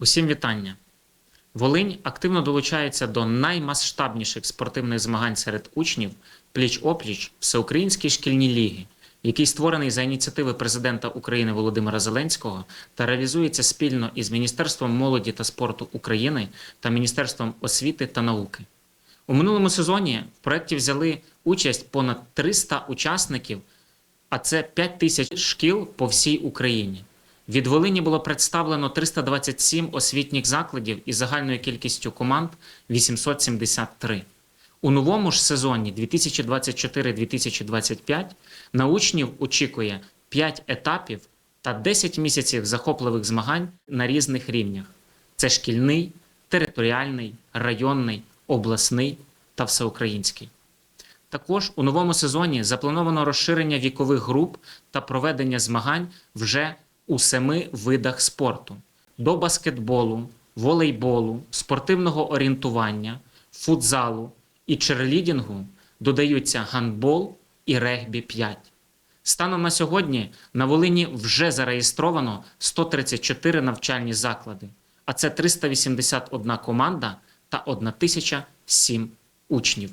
Усім вітання. Волинь активно долучається до наймасштабніших спортивних змагань серед учнів пліч-опліч Всеукраїнській шкільній ліги, який створений за ініціативи президента України Володимира Зеленського та реалізується спільно із Міністерством молоді та спорту України та Міністерством освіти та науки. У минулому сезоні в проєкті взяли участь понад 300 учасників, а це 5 тисяч шкіл по всій Україні. Від Волині було представлено 327 освітніх закладів із загальною кількістю команд 873. У новому ж сезоні 2024-2025 на учнів очікує 5 етапів та 10 місяців захопливих змагань на різних рівнях: це шкільний, територіальний, районний, обласний та всеукраїнський. Також у новому сезоні заплановано розширення вікових груп та проведення змагань вже у семи видах спорту: до баскетболу, волейболу, спортивного орієнтування, футзалу і черлідінгу додаються гандбол і регбі 5. Станом на сьогодні на Волині вже зареєстровано 134 навчальні заклади, а це 381 команда та 1007 учнів.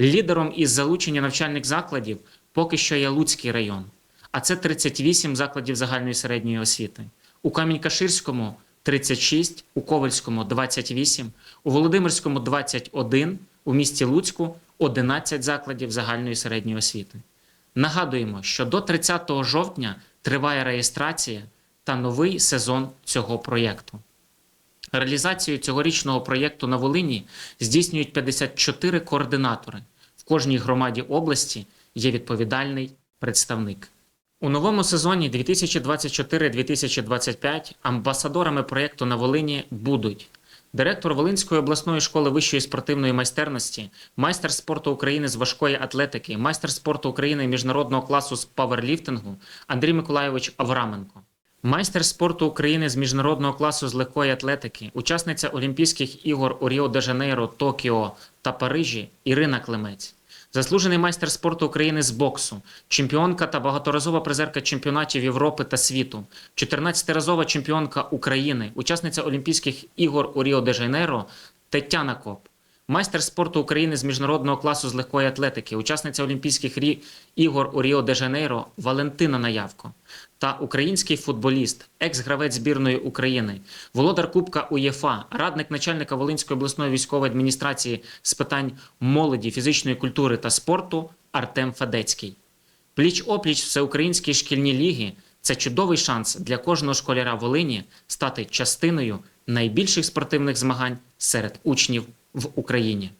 Лідером із залучення навчальних закладів поки що є Луцький район, а це 38 закладів загальної середньої освіти. У Камінь-Каширському 36, у Ковальському 28, у Володимирському 21, у місті Луцьку 11 закладів загальної середньої освіти. Нагадуємо, що до 30 жовтня триває реєстрація та новий сезон цього проєкту. Реалізацію цьогорічного проєкту на Волині здійснюють 54 координатори. В кожній громаді області є відповідальний представник. У новому сезоні 2024-2025 амбасадорами проєкту на Волині будуть директор Волинської обласної школи вищої спортивної майстерності, майстер спорту України з важкої атлетики, майстер спорту України міжнародного класу з паверліфтингу Андрій Миколайович Авраменко. Майстер спорту України з міжнародного класу з легкої атлетики, учасниця Олімпійських ігор у Ріо де Жанейро, Токіо та Парижі Ірина Климець. Заслужений майстер спорту України з боксу, чемпіонка та багаторазова призерка чемпіонатів Європи та світу, 14-разова чемпіонка України, учасниця Олімпійських ігор у Ріо де Жанейро Тетяна Коп. Майстер спорту України з міжнародного класу з легкої атлетики, учасниця Олімпійських ігор у Ріо де Жанейро Валентина Наявко та український футболіст, екс-гравець збірної України, володар Кубка УЄФА, радник начальника Волинської обласної військової адміністрації з питань молоді, фізичної культури та спорту Артем Федецький. Пліч-опліч всеукраїнській шкільні ліги це чудовий шанс для кожного школяра Волині стати частиною найбільших спортивних змагань серед учнів в Україні.